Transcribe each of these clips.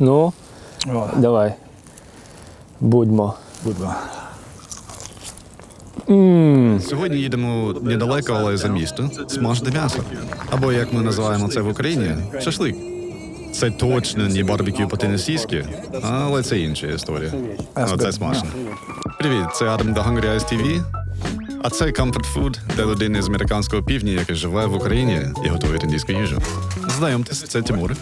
Ну, О, давай. Будьмо. будьмо. Ммм. Сьогодні їдемо недалеко, але за місто. Смажити м'ясо. Або як ми називаємо це в Україні, шашлик. Це точно не барбекю по-тенесійськи, але це інша історія. Ну, це смачно. Привіт, це Адам до Hungry Eyes TV. А це Comfort Food для людини з американського півдня, який живе в Україні і готує індійську їжу. Знайомтесь, це Тимур.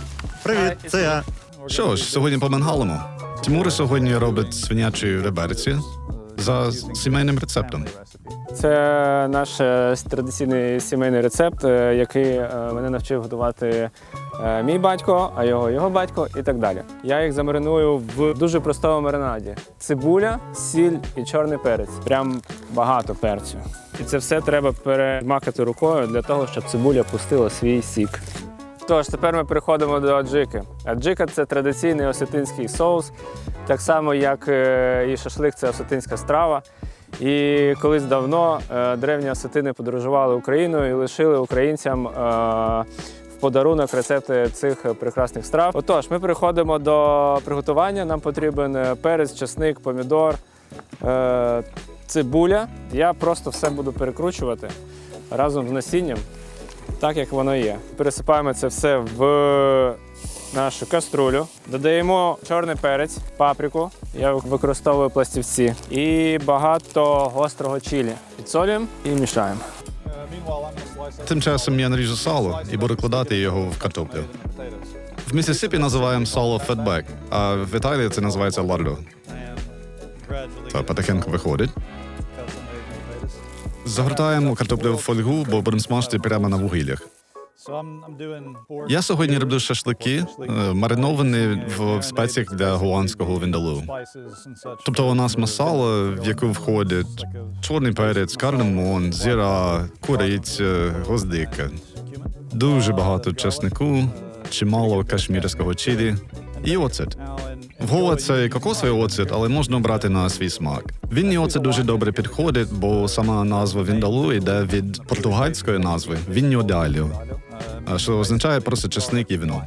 Привіт, це я. Що ж, сьогодні помангалимо. Тимур сьогодні робить свинячі реберці за сімейним рецептом. Це наш е, традиційний сімейний рецепт, е, який е, мене навчив готувати мій батько, а його його батько і так далі. Я їх замариную в дуже простому маринаді: цибуля, сіль і чорний перець. Прям багато перцю. І це все треба перемакати рукою для того, щоб цибуля пустила свій сік. Тож, тепер ми переходимо до аджики. Аджика це традиційний осетинський соус, так само як е, і шашлик це осетинська страва. І колись давно е, древні осетини подорожували Україною і лишили українцям е, в подарунок рецепти цих прекрасних страв. Отож, ми переходимо до приготування. Нам потрібен перець, чесник, помідор, цибуля. Я просто все буду перекручувати разом з насінням так як воно є. Пересипаємо це все в нашу каструлю. Додаємо чорний перець, паприку. Я використовую пластівці. І багато гострого чилі. Підсолюємо і мішаємо. Тим часом я наріжу сало і буду кладати його в картоплю. В Місісипі називаємо сало фетбек, а в Італії це називається лардо. Та потихеньку виходить. Загортаємо картоплю в фольгу, бо будемо смажити прямо на вугіллях. Я сьогодні роблю шашлики, е, мариновані в спеціях для гуанського віндалу. Тобто у нас масала, в яку входить чорний перець, кардамон, зіра, куриця, гвоздика. Дуже багато чеснику, чимало кашмірського чилі і оцет. В це кокосовий оцет, але можна брати на свій смак. Вінний оцет дуже добре підходить, бо сама назва віндалу йде від португальської назви вінньо даліо, що означає просто чесник і вино.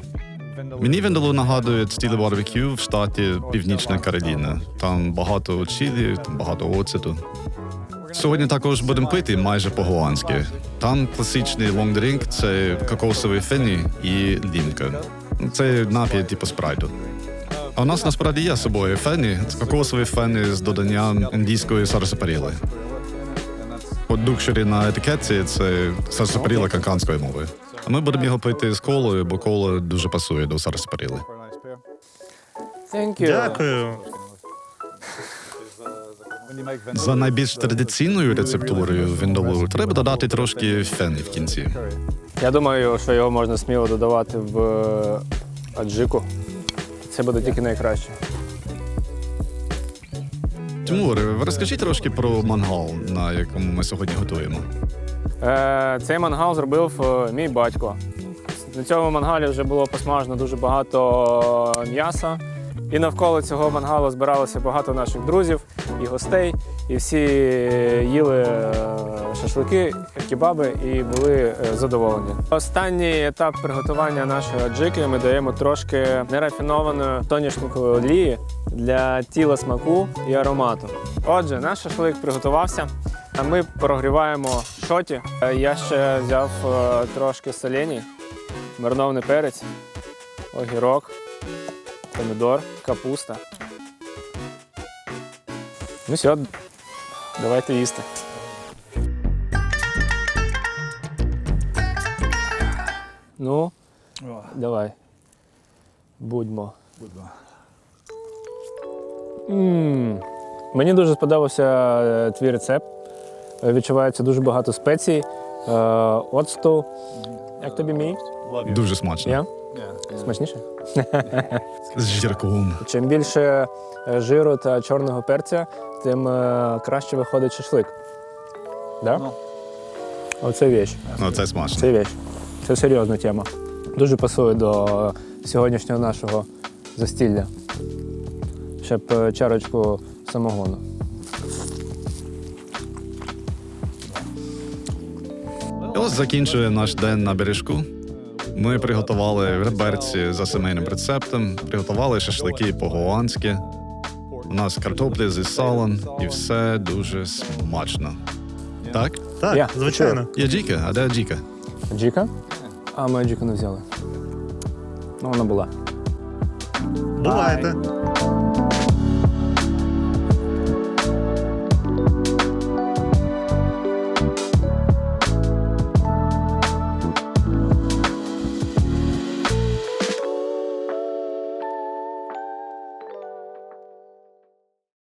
Мені віндалу нагадує стілі барбекю в штаті Північна Кароліна. Там багато чилі, там багато оцету. Сьогодні також будемо пити майже по-голландськи. Там класичний лонгдрінк це кокосовий фені і лімка. Це напій типу спрайту. А у нас насправді є з собою фені, це кокосові фені з доданням індійської сарсапаріли. От дукшері на етикетці це сарсапаріла канканською мовою. А ми будемо його пити з колою, бо коло дуже пасує до сарсапаріли. Дякую. За найбільш традиційною рецептурою віндолу треба додати трошки фени в кінці. Я думаю, що його можна сміло додавати в е, аджику. Це буде тільки найкраще. Тимур, розкажіть трошки про мангал, на якому ми сьогодні готуємо. Е, Цей мангал зробив е, мій батько. На цьому мангалі вже було посмажено дуже багато м'яса. І навколо цього мангалу збиралося багато наших друзів і гостей. І всі їли е, шашлики, кебаби і були е, задоволені. Останній етап приготування нашої аджики ми даємо трошки нерафінованої соняшникової олії для тіла смаку і аромату. Отже, наш шашлик приготувався. Ми прогріваємо шоті. Е, Я ще взяв трошки соленій, маринований перець, огірок, помідор, капуста. Ну все, давайте їсти. Ну, О, давай. Будьмо. будьмо. М. Мені дуже сподобався е, твій рецепт. Е, Відчувається дуже багато спецій, оцту. Як тобі мій? Дуже смачно. Я? Смачніше? З жірком. Чим більше е, жиру та чорного перця, тим е, краще виходить шашлик. Да? Ну. Оце віч. Ну, це смачно. Це віч. Це серйозна тема. Дуже пасує до сьогоднішнього нашого застілля. Ще б е, чарочку самогону. Ось закінчує наш день на бережку. Ми приготували в реберці за сімейним рецептом, приготували шашлики по-голландськи. У нас картоплі зі салом і все дуже смачно. Так? Так, Я, звичайно. Є Джіка, а де Джіка? Джіка? А ми Джіку не взяли. Ну, вона була. Бувайте.